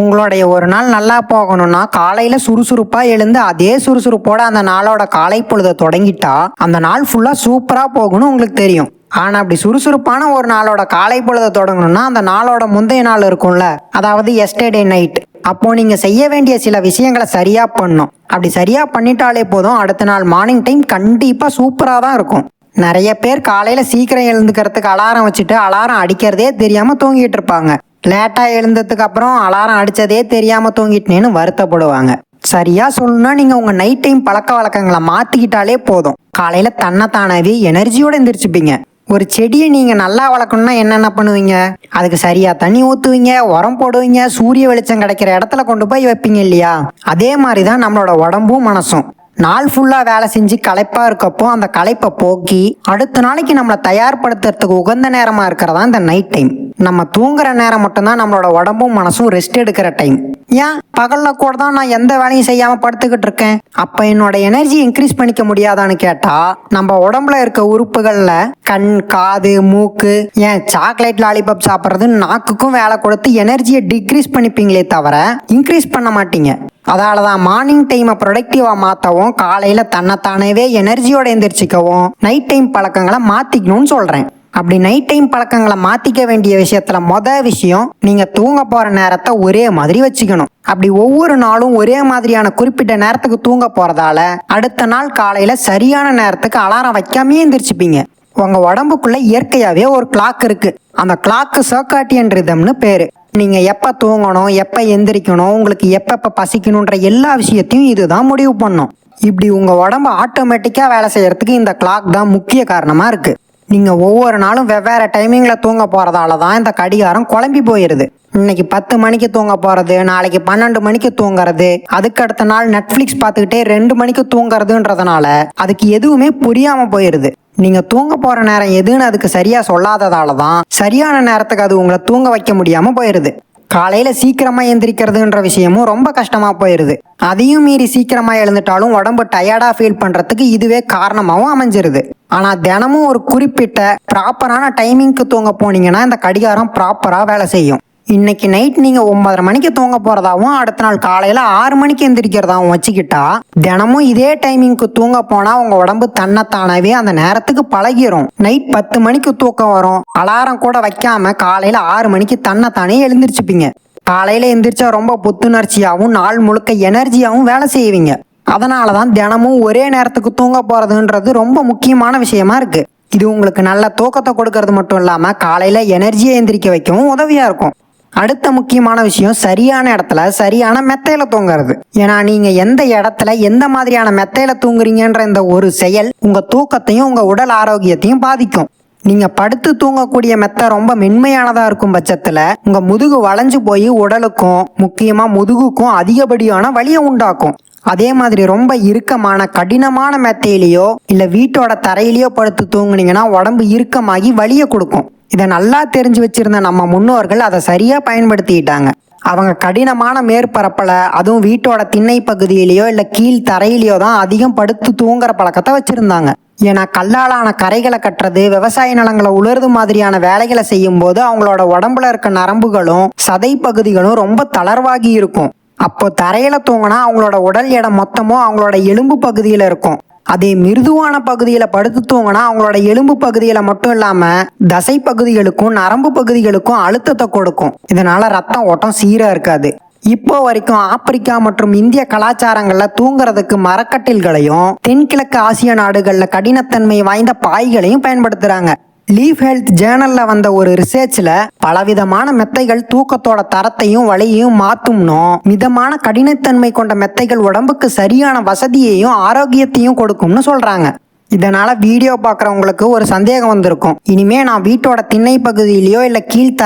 உங்களுடைய ஒரு நாள் நல்லா போகணும்னா காலையில சுறுசுறுப்பா எழுந்து அதே சுறுசுறுப்போட அந்த நாளோட காலை பொழுத தொடங்கிட்டா அந்த நாள் ஃபுல்லா சூப்பரா போகணும் உங்களுக்கு தெரியும். ஆனா அப்படி சுறுசுறுப்பான ஒரு நாளோட காலை பொழுத தொடங்கணும்னா அந்த நாளோட முந்தைய நாள் இருக்கும்ல? அதாவது எஸ்டர்டே நைட் அப்போ நீங்க செய்ய வேண்டிய சில விஷயங்களை சரியா பண்ணணும் அப்படி சரியா பண்ணிட்டாலே போதும் அடுத்த நாள் மார்னிங் டைம் கண்டிப்பா சூப்பரா தான் இருக்கும். நிறைய பேர் காலையில சீக்கிரம் எழுந்துக்கிறதுக்கு அலாரம் வச்சுட்டு அலாரம் அடிக்கிறதே தெரியாம தூங்கிட்டு இருப்பாங்க. லேட்டாக எழுந்ததுக்கு அப்புறம் அலாரம் அடித்ததே தெரியாமல் தூங்கிட்டேன்னு வருத்தப்படுவாங்க. சரியாக சொல்லணும்னா நீங்கள் உங்கள் நைட் டைம் பழக்க வழக்கங்களை மாற்றிக்கிட்டாலே போதும். காலையில் தன்னைத்தானாவே எனர்ஜியோட எந்திரிச்சுப்பீங்க. ஒரு செடியை நீங்கள் நல்லா வளர்க்கணும்னா என்னென்ன பண்ணுவீங்க? அதுக்கு சரியாக தண்ணி ஊற்றுவீங்க உரம் போடுவீங்க சூரிய வெளிச்சம் கிடைக்கிற இடத்துல கொண்டு போய் வைப்பீங்க இல்லையா? அதே மாதிரி தான் நம்மளோட உடம்பும் மனசும். நாள் ஃபுல்லாக வேலை செஞ்சு களைப்பாக இருக்கப்போ அந்த களைப்பை போக்கி அடுத்த நாளைக்கு நம்மளை தயார்படுத்துறதுக்கு உகந்த நேரமாக இருக்கிறதா இந்த நைட் டைம் நம்ம தூங்குற நேரம் மட்டும்தான் நம்மளோட உடம்பும் மனசும் ரெஸ்ட் எடுக்கிற டைம் ஏன்? பகல்ல கூட தான் நான் எந்த வேலையும் செய்யாம படுத்துக்கிட்டு இருக்கேன். அப்ப என்னோட எனர்ஜி இன்க்ரீஸ் பண்ணிக்க முடியாதான்னு கேட்டா நம்ம உடம்புல இருக்க உறுப்புகள்ல கண் காது மூக்கு ஏன் சாக்லேட் லாலிபப் சாப்பிட்றது நாக்குக்கும் வேலை கொடுத்து எனர்ஜியை டிக்ரீஸ் பண்ணிப்பீங்களே தவிர இன்க்ரீஸ் பண்ண மாட்டீங்க. அதால தான் மார்னிங் டைமை ப்ரொடக்டிவாக மாற்றவும் காலையில் தன்னைத்தானவே எனர்ஜியோட எந்திரிச்சிக்கவும் நைட் டைம் பழக்கங்களை மாற்றிக்கணும்னு சொல்கிறேன் அப்படி நைட் டைம் பழக்கங்களை மாற்றிக்க வேண்டிய விஷயத்தில் மொதல் விஷயம் நீங்கள் தூங்க போகிற நேரத்தை ஒரே மாதிரி வச்சுக்கணும். அப்படி ஒவ்வொரு நாளும் ஒரே மாதிரியான குறிப்பிட்ட நேரத்துக்கு தூங்க போகிறதால அடுத்த நாள் காலையில் சரியான நேரத்துக்கு அலாரம் வைக்காமே எந்திரிச்சுப்பீங்க. உங்கள் உடம்புக்குள்ளே இயற்கையாகவே ஒரு கிளாக் இருக்குது அந்த கிளாக்கு சர்க்காட்டியன் ரிதம்னு பேர். நீங்கள் எப்போ தூங்கணும் எப்போ எந்திரிக்கணும் உங்களுக்கு எப்பப்போ பசிக்கணுன்ற எல்லா விஷயத்தையும் இதுதான் முடிவு பண்ணும். இப்படி உங்கள் உடம்பு ஆட்டோமேட்டிக்காக வேலை செய்கிறதுக்கு இந்த கிளாக் தான் முக்கிய காரணமாக இருக்குது நீங்கள் ஒவ்வொரு நாளும் வெவ்வேறு டைமிங்கில் தூங்க போகிறதால தான் இந்த கடிகாரம் குழம்பி போயிடுது இன்னைக்கு பத்து மணிக்கு தூங்க போகிறது நாளைக்கு பன்னெண்டு மணிக்கு தூங்குறது அதுக்கு அடுத்த நாள் நெட்ஃப்ளிக்ஸ் பார்த்துக்கிட்டே ரெண்டு மணிக்கு தூங்குறதுன்றதுனால அதுக்கு எதுவுமே புரியாமல் போயிடுது நீங்க தூங்க போற நேரம் எதுன்னு அதுக்கு சரியா சொல்லாததால தான் சரியான நேரத்துக்கு அது உங்களை தூங்க வைக்க முடியாம போயிருது. காலையில சீக்கிரமா எந்திரிக்கிறதுன்ற விஷயமும் ரொம்ப கஷ்டமா போயிருது. அதையும் மீறி சீக்கிரமா எழுந்துட்டாலும் உடம்பு டயர்டா ஃபீல் பண்றதுக்கு இதுவே காரணமாகவும் அமைஞ்சிருது. ஆனா தினமும் ஒரு குறிப்பிட்ட ப்ராப்பரான டைமிங்க்கு தூங்க போனீங்கன்னா இந்த கடிகாரம் ப்ராப்பரா வேலை செய்யும். இன்னைக்கு நைட் நீங்க ஒன்பதரை மணிக்கு தூங்க போறதாவும் அடுத்த நாள் காலையில ஆறு மணிக்கு எந்திரிக்கிறதாவும் வச்சுக்கிட்டா தினமும் இதே டைமிங்க்கு தூங்க போனா உங்க உடம்பு தன்னைத்தானவே அந்த நேரத்துக்கு பழகிரும். நைட் பத்து மணிக்கு தூக்கம் வரும். அலாரம் கூட வைக்காம காலையில ஆறு மணிக்கு தன்னைத்தானே எழுந்திரிச்சுப்பீங்க. காலையில எந்திரிச்சா ரொம்ப புத்துணர்ச்சியாவும் நாள் முழுக்க எனர்ஜியாவும் வேலை செய்வீங்க. அதனால தான் தினமும் ஒரே நேரத்துக்கு தூங்க போறதுன்றது ரொம்ப முக்கியமான விஷயமா இருக்கு. இது உங்களுக்கு நல்ல தூக்கத்தை கொடுக்கறது மட்டும் இல்லாம காலையில எனர்ஜியை எந்திரிக்க வைக்கவும் உதவியா இருக்கும். அடுத்த முக்கியமான விஷயம் சரியான இடத்துல சரியான மெத்தையில தூங்குறது. ஏன்னா நீங்க எந்த இடத்துல எந்த மாதிரியான மெத்தையில தூங்குறீங்கன்ற இந்த ஒரு செயல் உங்க தூக்கத்தையும் உங்க உடல் ஆரோக்கியத்தையும் பாதிக்கும். நீங்க படுத்து தூங்கக்கூடிய மெத்தை ரொம்ப மென்மையானதா இருக்கும் பட்சத்துல உங்க முதுகு வளைஞ்சு போய் உடலுக்கும் முக்கியமா முதுகுக்கும் அதிகப்படியான வலியை உண்டாக்கும். அதே மாதிரி ரொம்ப இறுக்கமான கடினமான மெத்தையிலையோ இல்ல வீட்டோட தரையிலேயோ படுத்து தூங்குனீங்கன்னா உடம்பு இறுக்கமாகி வலியை கொடுக்கும். இதை நல்லா தெரிஞ்சு வச்சிருந்த நம்ம முன்னோர்கள் அதை சரியாக பயன்படுத்திக்கிட்டாங்க. அவங்க கடினமான மேற்பரப்பில் அதுவும் வீட்டோட திண்ணை பகுதியிலையோ இல்லை கீழ் தரையிலையோ தான் அதிகம் படுத்து தூங்குற பழக்கத்தை வச்சுருந்தாங்க. ஏன்னா கல்லாலான கரைகளை கட்டுறது விவசாய நிலங்களை உலர்து மாதிரியான வேலைகளை செய்யும் போது அவங்களோட உடம்புல இருக்க நரம்புகளும் சதை பகுதிகளும் ரொம்ப தளர்வாகி இருக்கும். அப்போ தரையில தூங்கினா அவங்களோட உடல் எடை மொத்தமும் அவங்களோட எலும்பு பகுதியில இருக்கும். அதே மிருதுவான பகுதியில படுத்து தூங்கினா அவங்களோட எலும்பு பகுதியில மட்டும் இல்லாம தசை பகுதிகளுக்கும் நரம்பு பகுதிகளுக்கும் அழுத்தத்தை கொடுக்கும். இதனால ரத்தம் ஓட்டம் சீராக இருக்காது. இப்போ வரைக்கும் ஆப்பிரிக்கா மற்றும் இந்திய கலாச்சாரங்கள்ல தூங்குறதுக்கு மரக்கட்டில்களையும் தென்கிழக்கு ஆசிய நாடுகள்ல கடினத்தன்மை வாய்ந்த பாய்களையும் பயன்படுத்துறாங்க. லீஃப் ஹெல்த் ஜேர்னலில் வந்த ஒரு ரிசர்ச்சில் பலவிதமான மெத்தைகள் தூக்கத்தோட தரத்தையும் வலியையும் மாற்றும்னும் மிதமான கடினத்தன்மை கொண்ட மெத்தைகள் உடம்புக்கு சரியான வசதியையும் ஆரோக்கியத்தையும் கொடுக்கும்னு சொல்கிறாங்க இதனால் வீடியோ பார்க்குறவங்களுக்கு ஒரு சந்தேகம் வந்திருக்கும். இனிமே நான் வீட்டோட திண்ணை பகுதியிலையோ இல்லை கீழ்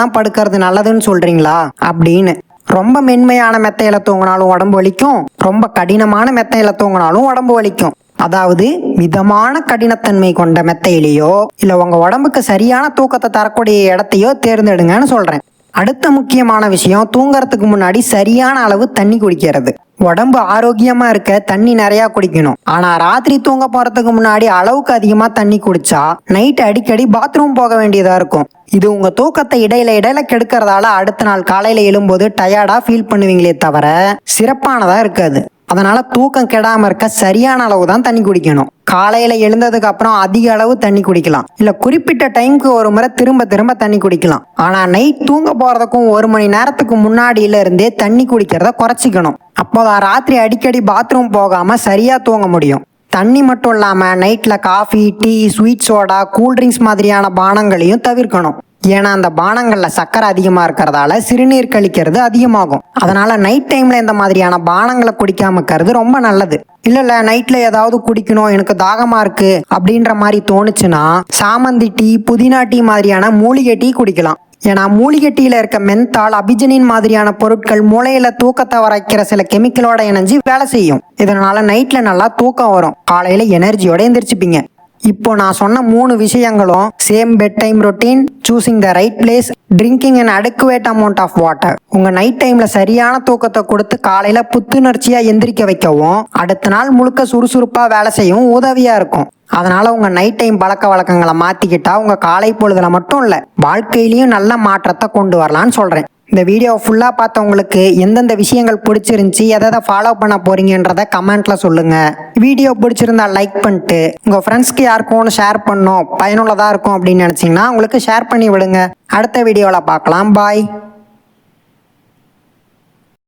தான் படுக்கிறது நல்லதுன்னு சொல்கிறீங்களா அப்படின்னு. ரொம்ப மென்மையான மெத்தையில தூங்கினாலும் உடம்பு வலிக்கும். ரொம்ப கடினமான மெத்தையில தூங்கினாலும் உடம்பு வலிக்கும். அதாவது மிதமான கடினத்தன்மை கொண்ட மெத்தையிலையோ இல்ல உங்க உடம்புக்கு சரியான தூக்கத்தை தரக்கூடிய இடத்தையோ தேர்ந்தெடுங்கன்னு சொல்றேன். அடுத்த முக்கியமான விஷயம் தூங்குறதுக்கு முன்னாடி சரியான அளவு தண்ணி குடிக்கிறது. உடம்பு ஆரோக்கியமா இருக்க தண்ணி நிறைய குடிக்கணும். ஆனா ராத்திரி தூங்க போறதுக்கு முன்னாடி அளவுக்கு அதிகமா தண்ணி குடிச்சா நைட் அடிக்கடி பாத்ரூம் போக வேண்டியதா இருக்கும். இது உங்க தூக்கத்தை இடையில இடையில கெடுக்கிறதால அடுத்த நாள் காலையில எழும்போது டயர்டா ஃபீல் பண்ணுவீங்களே தவிர சிறப்பானதா இருக்காது. அதனால தூக்கம் கெடாமல் இருக்க சரியான அளவு தான் தண்ணி குடிக்கணும். காலையில் எழுந்ததுக்கு அப்புறம் அதிக அளவு தண்ணி குடிக்கலாம். இல்லை குறிப்பிட்ட டைம்க்கு ஒரு முறை திரும்ப திரும்ப தண்ணி குடிக்கலாம். ஆனால் நைட் தூங்க போகிறதுக்கும் ஒரு மணி நேரத்துக்கு முன்னாடியில இருந்தே தண்ணி குடிக்கிறத குறைச்சிக்கணும். அப்போதான் ராத்திரி அடிக்கடி பாத்ரூம் போகாமல் சரியாக தூங்க முடியும். தண்ணி மட்டும் இல்லாமல் நைட்டில் coffee tea sweet soda cool drinks மாதிரியான பானங்களையும் தவிர்க்கணும். ஏன்னா அந்த பானங்களில் சக்கரை அதிகமாக இருக்கிறதால சிறுநீர் கழிக்கிறது அதிகமாகும். அதனால் நைட் டைமில் இந்த மாதிரியான பானங்களை குடிக்காம இருக்கிறது ரொம்ப நல்லது. இல்லை இல்லை நைட்டில் ஏதாவது குடிக்கணும் எனக்கு தாகமாக இருக்குது அப்படின்ற மாதிரி தோணுச்சுன்னா சாமந்தி டீ புதினா டீ மாதிரியான மூலிகை டீ குடிக்கலாம். ஏன்னா மூலிகை டீல இருக்க மென்தால் அபிஜனின் மாதிரியான பொருட்கள் மூளையில தூக்கத்தை வரைக்கிற சில கெமிக்கலோட இணைஞ்சு வேலை செய்யும். இதனால நைட்ல நல்லா தூக்கம் வரும். காலையில எனர்ஜியோட எந்திரிச்சுப்பீங்க. இப்போ நான் சொன்ன மூணு விஷயங்களும் same bed time routine choosing the right place drinking and adequate amount of water உங்க நைட் டைம்ல சரியான தூக்கத்தை கொடுத்து காலையில புத்துணர்ச்சியா எந்திரிக்க வைக்கவும் அடுத்த நாள் முழுக்க சுறுசுறுப்பா வேலை செய்யவும் உதவியா இருக்கும். அதனால உங்க நைட் டைம் பழக்க வழக்கங்களை மாத்திக்கிட்டா உங்க காலை பொழுதுல மட்டும் இல்ல வாழ்க்கையிலயும் நல்ல மாற்றத்தை கொண்டு வரலான்னு சொல்றேன். இந்த வீடியோ ஃபுல்லாக பார்த்தவங்களுக்கு எந்தெந்த விஷயங்கள் பிடிச்சிருந்துச்சி எதை எதை ஃபாலோ பண்ண போகிறீங்கன்றத கமெண்ட்டில் சொல்லுங்கள் வீடியோ பிடிச்சிருந்தா லைக் பண்ணிட்டு உங்கள் ஃப்ரெண்ட்ஸ்க்கு யாருக்கும் ஷேர் பண்ணோம் பயனுள்ளதாக இருக்கும் அப்படின்னு நினச்சிங்கன்னா உங்களுக்கு ஷேர் பண்ணி விடுங்க. அடுத்த வீடியோவில் பார்க்கலாம். பாய்